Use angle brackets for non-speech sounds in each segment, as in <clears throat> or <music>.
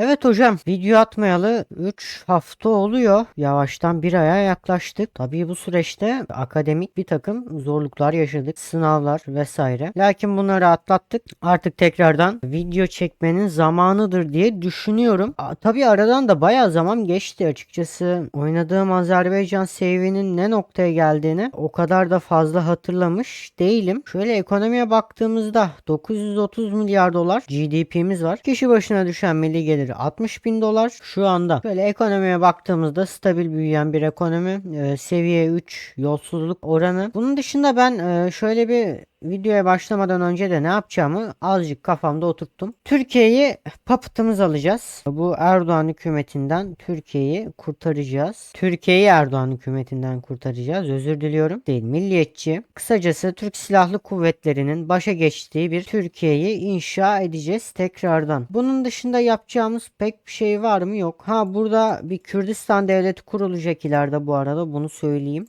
Evet hocam video atmayalı 3 hafta oluyor. Yavaştan bir aya yaklaştık. Tabii bu süreçte akademik bir takım zorluklar yaşadık. Sınavlar vesaire. Lakin bunları atlattık. Artık tekrardan video çekmenin zamanıdır diye düşünüyorum. A, tabii aradan da bayağı zaman geçti açıkçası. Oynadığım Azerbaycan save'inin ne noktaya geldiğini o kadar da fazla hatırlamış değilim. Şöyle ekonomiye baktığımızda 930 milyar dolar GDP'miz var. Kişi başına düşen milli geliri 60 bin dolar. Şu anda şöyle ekonomiye baktığımızda stabil büyüyen bir ekonomi. Ee, seviye 3 yolsuzluk oranı. Bunun dışında ben e, şöyle bir videoya başlamadan önce de ne yapacağımı azıcık kafamda oturttum. Türkiye'yi papıtımız alacağız. Bu Erdoğan hükümetinden Türkiye'yi kurtaracağız. Türkiye'yi Erdoğan hükümetinden kurtaracağız. Özür diliyorum. Değil milliyetçi. Kısacası Türk Silahlı Kuvvetleri'nin başa geçtiği bir Türkiye'yi inşa edeceğiz tekrardan. Bunun dışında yapacağımız pek bir şey var mı? Yok. Ha burada bir Kürdistan devleti kurulacak ileride bu arada bunu söyleyeyim.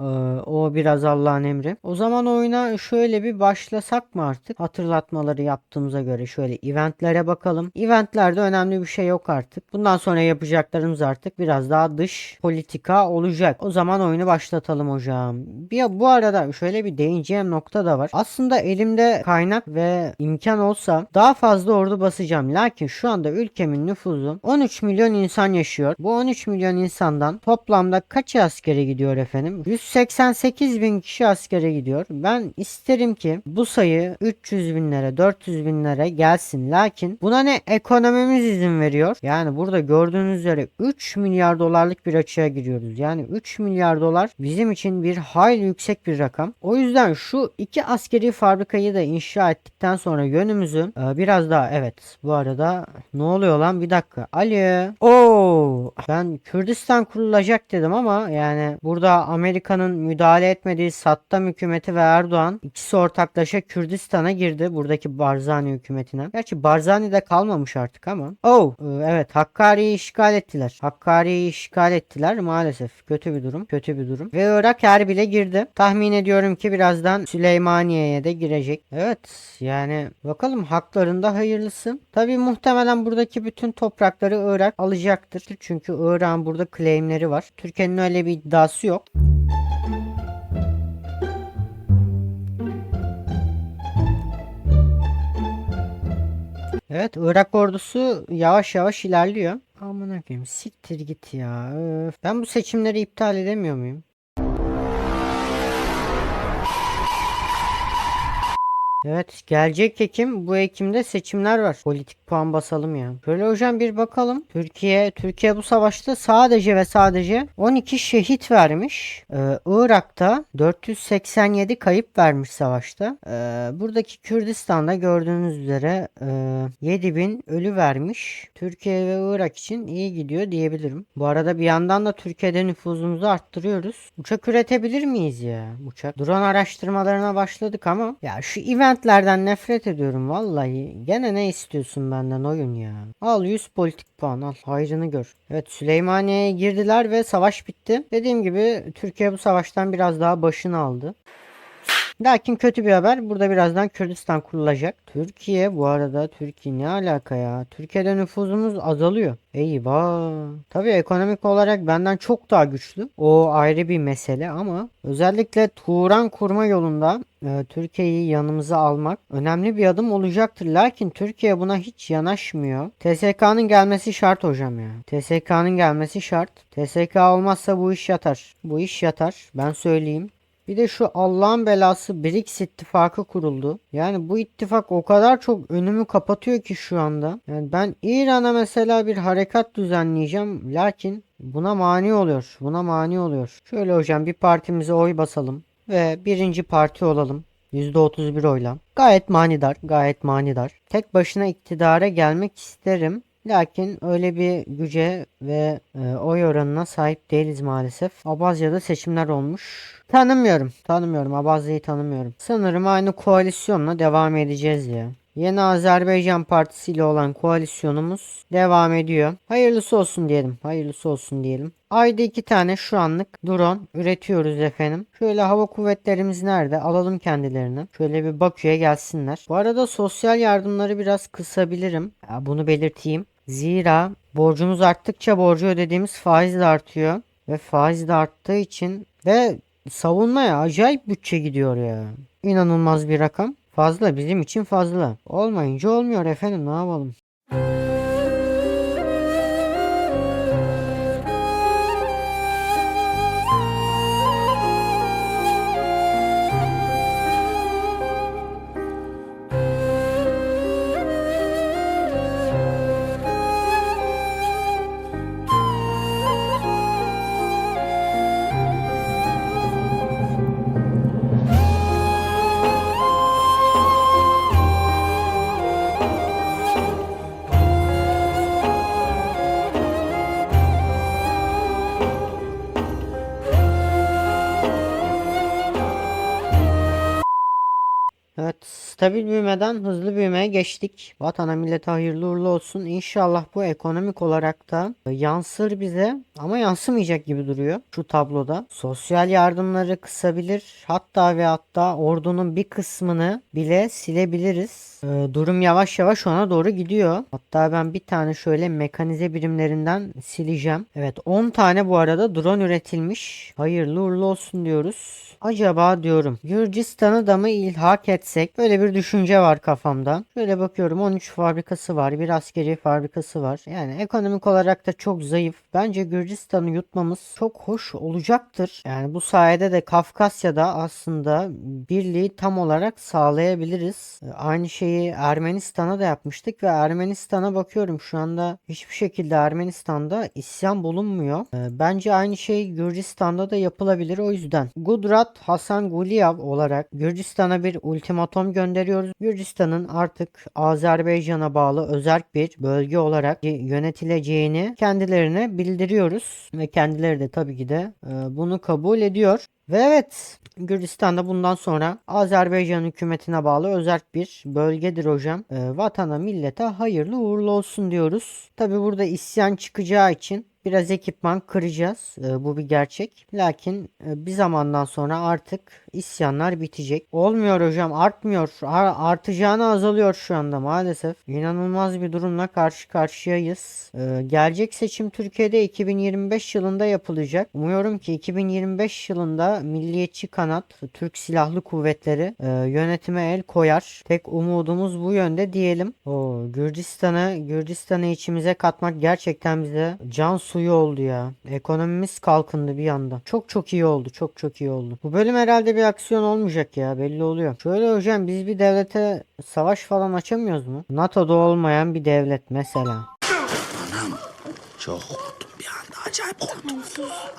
Ee, o biraz Allah'ın emri. O zaman oyuna şöyle bir başlasak mı artık? Hatırlatmaları yaptığımıza göre şöyle eventlere bakalım. Eventlerde önemli bir şey yok artık. Bundan sonra yapacaklarımız artık biraz daha dış politika olacak. O zaman oyunu başlatalım hocam. Bir, bu arada şöyle bir değineceğim nokta da var. Aslında elimde kaynak ve imkan olsa daha fazla ordu basacağım. Lakin şu anda ülkemin nüfusu 13 milyon insan yaşıyor. Bu 13 milyon insandan toplamda kaç askere gidiyor efendim? 188 bin kişi askere gidiyor. Ben isterim ki bu sayı 300 binlere 400 binlere gelsin. Lakin buna ne ekonomimiz izin veriyor. Yani burada gördüğünüz üzere 3 milyar dolarlık bir açığa giriyoruz. Yani 3 milyar dolar bizim için bir hayli yüksek bir rakam. O yüzden şu iki askeri fabrikayı da inşa ettikten sonra yönümüzü e, biraz daha evet bu arada ne oluyor lan bir dakika. Alo. Oo ben Kürdistan kurulacak dedim ama yani burada Amerika'nın müdahale etmediği Saddam hükümeti ve Erdoğan ikisi ortaklaşa Kürdistan'a girdi. Buradaki Barzani hükümetine. Gerçi Barzani'de kalmamış artık ama. Oh e, evet Hakkari'yi işgal ettiler. Hakkari'yi işgal ettiler maalesef. Kötü bir durum. Kötü bir durum. Ve Irak Erbil'e girdi. Tahmin ediyorum ki birazdan Süleymaniye'ye de girecek. Evet yani bakalım haklarında hayırlısı. Tabi muhtemelen buradaki bütün toprakları Irak alacaktır. Çünkü Irak'ın burada claimleri var. Türkiye'nin öyle bir iddiası yok. Evet Irak ordusu yavaş yavaş ilerliyor. Aman koyayım siktir git ya. Öf. Ben bu seçimleri iptal edemiyor muyum? Evet gelecek Ekim bu Ekim'de seçimler var. Politik puan basalım ya. Şöyle hocam bir bakalım. Türkiye Türkiye bu savaşta sadece ve sadece 12 şehit vermiş. Ee, Irak'ta 487 kayıp vermiş savaşta. Ee, buradaki Kürdistan'da gördüğünüz üzere e, 7000 ölü vermiş. Türkiye ve Irak için iyi gidiyor diyebilirim. Bu arada bir yandan da Türkiye'de nüfuzumuzu arttırıyoruz. Uçak üretebilir miyiz ya? Uçak. Drone araştırmalarına başladık ama ya şu eventlerden nefret ediyorum vallahi. Gene ne istiyorsun benden oyun ya? Al 100 politik puan al. Hayrını gör. Evet Süleymaniye'ye girdiler ve savaş bitti. Dediğim gibi Türkiye bu savaştan biraz daha başını aldı. Lakin kötü bir haber. Burada birazdan Kürdistan kurulacak. Türkiye bu arada Türkiye ne alaka ya? Türkiye'de nüfuzumuz azalıyor. Eyvah. Tabii ekonomik olarak benden çok daha güçlü. O ayrı bir mesele ama özellikle Turan kurma yolunda e, Türkiye'yi yanımıza almak önemli bir adım olacaktır. Lakin Türkiye buna hiç yanaşmıyor. TSK'nın gelmesi şart hocam ya. TSK'nın gelmesi şart. TSK olmazsa bu iş yatar. Bu iş yatar. Ben söyleyeyim. Bir de şu Allah'ın belası BRICS ittifakı kuruldu. Yani bu ittifak o kadar çok önümü kapatıyor ki şu anda. Yani ben İran'a mesela bir harekat düzenleyeceğim. Lakin buna mani oluyor. Buna mani oluyor. Şöyle hocam bir partimize oy basalım. Ve birinci parti olalım. %31 oyla. Gayet manidar. Gayet manidar. Tek başına iktidara gelmek isterim. Lakin öyle bir güce ve e, oy oranına sahip değiliz maalesef. Abazya'da seçimler olmuş. Tanımıyorum. Tanımıyorum. Abazya'yı tanımıyorum. Sanırım aynı koalisyonla devam edeceğiz ya. Yeni Azerbaycan Partisi ile olan koalisyonumuz devam ediyor. Hayırlısı olsun diyelim. Hayırlısı olsun diyelim. Ayda iki tane şu anlık drone üretiyoruz efendim. Şöyle hava kuvvetlerimiz nerede? Alalım kendilerini. Şöyle bir Bakü'ye gelsinler. Bu arada sosyal yardımları biraz kısabilirim. Bunu belirteyim. Zira borcumuz arttıkça borcu ödediğimiz faiz de artıyor. Ve faiz de arttığı için ve savunmaya acayip bütçe gidiyor ya. İnanılmaz bir rakam. Fazla bizim için fazla. Olmayınca olmuyor efendim ne yapalım. Stabil büyümeden hızlı büyümeye geçtik. Vatana millete hayırlı uğurlu olsun. İnşallah bu ekonomik olarak da yansır bize ama yansımayacak gibi duruyor şu tabloda. Sosyal yardımları kısabilir. Hatta ve hatta ordunun bir kısmını bile silebiliriz. Ee, durum yavaş yavaş ona doğru gidiyor. Hatta ben bir tane şöyle mekanize birimlerinden sileceğim. Evet 10 tane bu arada drone üretilmiş. Hayırlı uğurlu olsun diyoruz. Acaba diyorum Gürcistan'ı da mı ilhak etsek? Böyle bir düşünce var kafamda. Şöyle bakıyorum 13 fabrikası var. Bir askeri fabrikası var. Yani ekonomik olarak da çok zayıf. Bence Gürcistan'ı yutmamız çok hoş olacaktır. Yani bu sayede de Kafkasya'da aslında birliği tam olarak sağlayabiliriz. Aynı şeyi Ermenistan'a da yapmıştık ve Ermenistan'a bakıyorum şu anda hiçbir şekilde Ermenistan'da isyan bulunmuyor. Ee, Bence aynı şey Gürcistan'da da yapılabilir. O yüzden Gudrat Hasan Guliyev olarak Gürcistan'a bir ultimatom gönderiyoruz. Gürcistan'ın artık Azerbaycan'a bağlı özerk bir bölge olarak yönetileceğini kendilerine bildiriyoruz ve kendileri de tabii ki de e, bunu kabul ediyor. Ve evet Gürcistan'da bundan sonra Azerbaycan hükümetine bağlı özerk bir bölgedir hocam. E, vatana millete hayırlı uğurlu olsun diyoruz. Tabi burada isyan çıkacağı için biraz ekipman kıracağız. E, bu bir gerçek. Lakin e, bir zamandan sonra artık isyanlar bitecek. Olmuyor hocam artmıyor. Ar- artacağını azalıyor şu anda maalesef. İnanılmaz bir durumla karşı karşıyayız. E, gelecek seçim Türkiye'de 2025 yılında yapılacak. Umuyorum ki 2025 yılında milliyetçi kanat Türk Silahlı Kuvvetleri e, yönetime el koyar. Tek umudumuz bu yönde diyelim. O Gürcistan'ı Gürcistan'ı içimize katmak gerçekten bize can suyu oldu ya. Ekonomimiz kalkındı bir anda. Çok çok iyi oldu. Çok çok iyi oldu. Bu bölüm herhalde bir aksiyon olmayacak ya belli oluyor. Şöyle hocam biz bir devlete savaş falan açamıyoruz mu? NATO'da olmayan bir devlet mesela. Çok korktum bir anda. Acayip korktum.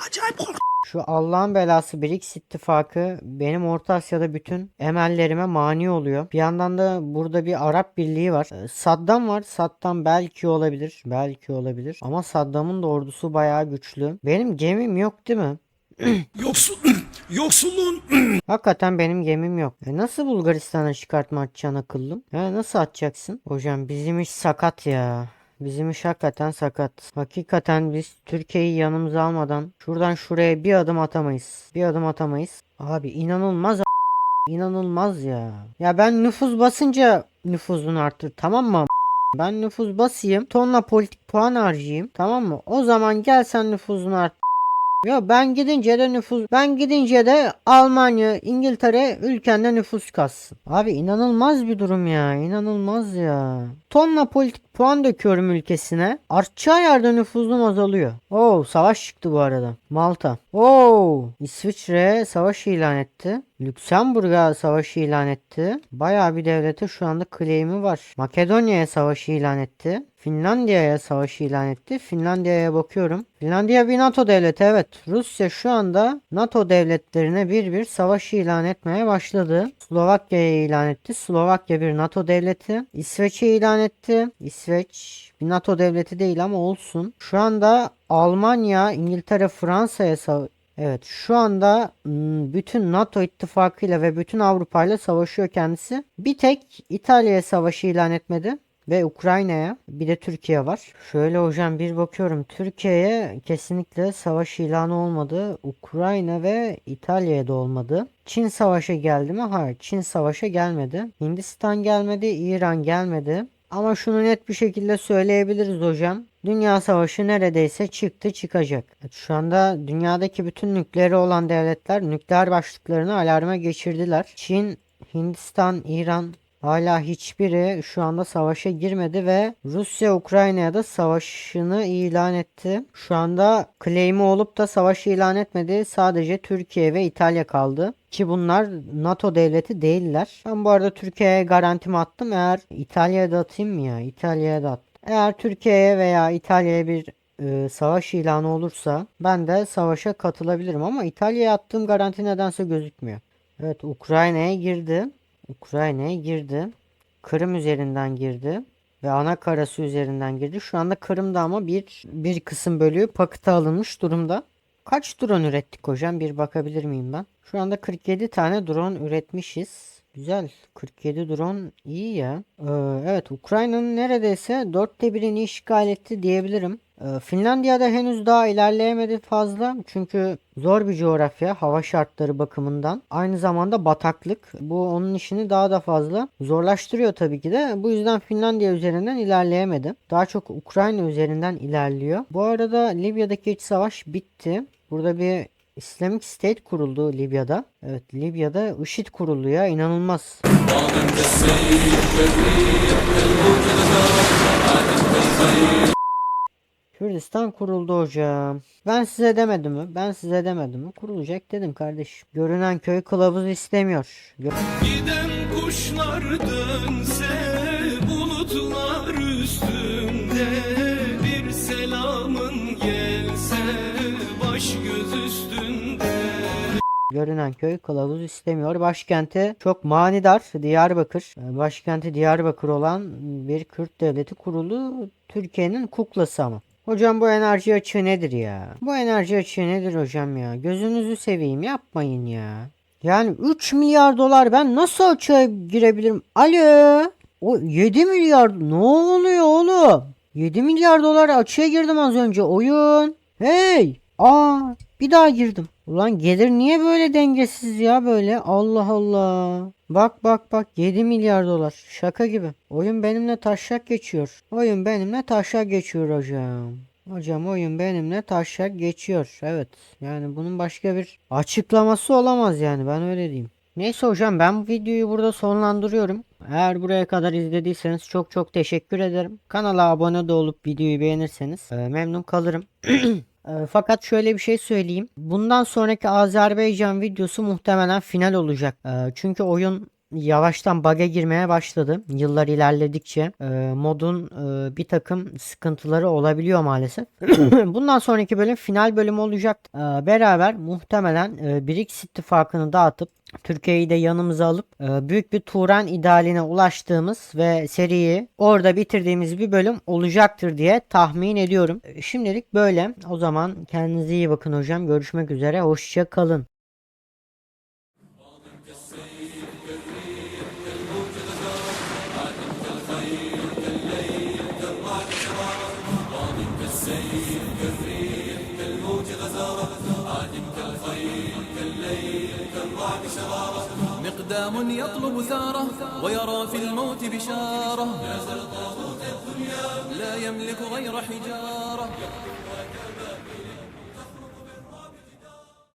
Acayip korktum. Şu Allah'ın belası BRICS ittifakı benim Orta Asya'da bütün emellerime mani oluyor. Bir yandan da burada bir Arap Birliği var. Ee, Saddam var. Saddam belki olabilir. Belki olabilir. Ama Saddam'ın da ordusu bayağı güçlü. Benim gemim yok değil mi? <clears throat> Yoksul, <clears throat> yoksulluğun <clears throat> Hakikaten benim gemim yok. E nasıl Bulgaristan'a çıkartma atacaksın akıllım? Ya nasıl atacaksın? Hocam bizim iş sakat ya. Bizim iş hakikaten sakat. Hakikaten biz Türkiye'yi yanımıza almadan şuradan şuraya bir adım atamayız. Bir adım atamayız. Abi inanılmaz inanılmaz ya. Ya ben nüfus basınca nüfusun arttır tamam mı? Ben nüfus basayım. Tonla politik puan harcayayım. Tamam mı? O zaman gel sen nüfusunu art. Ya ben gidince de nüfus ben gidince de Almanya, İngiltere ülkende nüfus kassın. Abi inanılmaz bir durum ya. inanılmaz ya. Tonla politik puan döküyorum ülkesine. Artacağı yerde nüfuzum azalıyor. Oo savaş çıktı bu arada. Malta. Oo İsviçre savaş ilan etti. Lüksemburg'a savaş ilan etti. Bayağı bir devlete şu anda claim'i var. Makedonya'ya savaş ilan etti. Finlandiya'ya savaş ilan etti. Finlandiya'ya bakıyorum. Finlandiya bir NATO devleti evet. Rusya şu anda NATO devletlerine bir bir savaş ilan etmeye başladı. Slovakya'ya ilan etti. Slovakya bir NATO devleti. İsveç'e ilan etti. İsveç bir NATO devleti değil ama olsun. Şu anda Almanya, İngiltere, Fransa'ya Evet şu anda bütün NATO ittifakıyla ve bütün Avrupa ile savaşıyor kendisi. Bir tek İtalya'ya savaşı ilan etmedi ve Ukrayna'ya bir de Türkiye var. Şöyle hocam bir bakıyorum Türkiye'ye kesinlikle savaş ilanı olmadı. Ukrayna ve İtalya'ya da olmadı. Çin savaşa geldi mi? Hayır Çin savaşa gelmedi. Hindistan gelmedi, İran gelmedi. Ama şunu net bir şekilde söyleyebiliriz hocam. Dünya savaşı neredeyse çıktı çıkacak. Şu anda dünyadaki bütün nükleeri olan devletler nükleer başlıklarını alarma geçirdiler. Çin, Hindistan, İran hala hiçbiri şu anda savaşa girmedi ve Rusya Ukrayna'ya da savaşını ilan etti. Şu anda claim'i olup da savaşı ilan etmedi. Sadece Türkiye ve İtalya kaldı. Ki bunlar NATO devleti değiller. Ben bu arada Türkiye'ye garantimi attım. Eğer İtalya'ya da atayım mı ya? İtalya'ya da at. Eğer Türkiye'ye veya İtalya'ya bir e, savaş ilanı olursa ben de savaşa katılabilirim ama İtalya'ya attığım garanti nedense gözükmüyor. Evet Ukrayna'ya girdi. Ukrayna'ya girdi. Kırım üzerinden girdi ve ana karası üzerinden girdi. Şu anda Kırım'da ama bir bir kısım bölüğü pakıta alınmış durumda. Kaç drone ürettik hocam? Bir bakabilir miyim ben? Şu anda 47 tane drone üretmişiz. Güzel. 47 drone iyi ya. Ee, evet Ukrayna'nın neredeyse dörtte birini işgal etti diyebilirim. Ee, Finlandiya'da henüz daha ilerleyemedi fazla. Çünkü zor bir coğrafya hava şartları bakımından. Aynı zamanda bataklık. Bu onun işini daha da fazla zorlaştırıyor tabii ki de. Bu yüzden Finlandiya üzerinden ilerleyemedi. Daha çok Ukrayna üzerinden ilerliyor. Bu arada Libya'daki iç savaş bitti. Burada bir Islamic State kuruldu Libya'da. Evet Libya'da IŞİD kuruldu ya inanılmaz. Kürdistan kuruldu hocam. Ben size demedim mi? Ben size demedim mi? Kurulacak dedim kardeşim. Görünen köy kılavuz istemiyor. Gö- Giden kuşlar dönse bulutlar üstünde Görünen köy kılavuz istemiyor. Başkenti çok manidar Diyarbakır. Ee, Başkenti Diyarbakır olan bir Kürt devleti kurulu. Türkiye'nin kuklası ama. Hocam bu enerji açığı nedir ya? Bu enerji açığı nedir hocam ya? Gözünüzü seveyim yapmayın ya. Yani 3 milyar dolar ben nasıl açığa girebilirim? Alo? O 7 milyar ne oluyor oğlum? 7 milyar dolar açığa girdim az önce oyun. Hey! Aa bir daha girdim. Ulan gelir niye böyle dengesiz ya böyle? Allah Allah. Bak bak bak 7 milyar dolar. Şaka gibi. Oyun benimle taşak geçiyor. Oyun benimle taşak geçiyor hocam. Hocam oyun benimle taşak geçiyor. Evet. Yani bunun başka bir açıklaması olamaz yani ben öyle diyeyim. Neyse hocam ben bu videoyu burada sonlandırıyorum. Eğer buraya kadar izlediyseniz çok çok teşekkür ederim. Kanala abone de olup videoyu beğenirseniz e, memnun kalırım. <clears throat> E, Fakat şöyle bir şey söyleyeyim. Bundan sonraki Azerbaycan videosu muhtemelen final olacak. E, Çünkü oyun yavaştan bug'a girmeye başladı. Yıllar ilerledikçe e, modun e, bir takım sıkıntıları olabiliyor maalesef. <clears throat> Bundan sonraki bölüm final bölümü olacak. E, beraber muhtemelen e, BRICS ittifakını dağıtıp Türkiye'yi de yanımıza alıp e, büyük bir Turan idealine ulaştığımız ve seriyi orada bitirdiğimiz bir bölüm olacaktır diye tahmin ediyorum. E, Şimdilik böyle. O zaman kendinize iyi bakın hocam. Görüşmek üzere. Hoşça kalın. مقدام يطلب ثاره ويرى في الموت بشارة. لا يملك غير حجارة.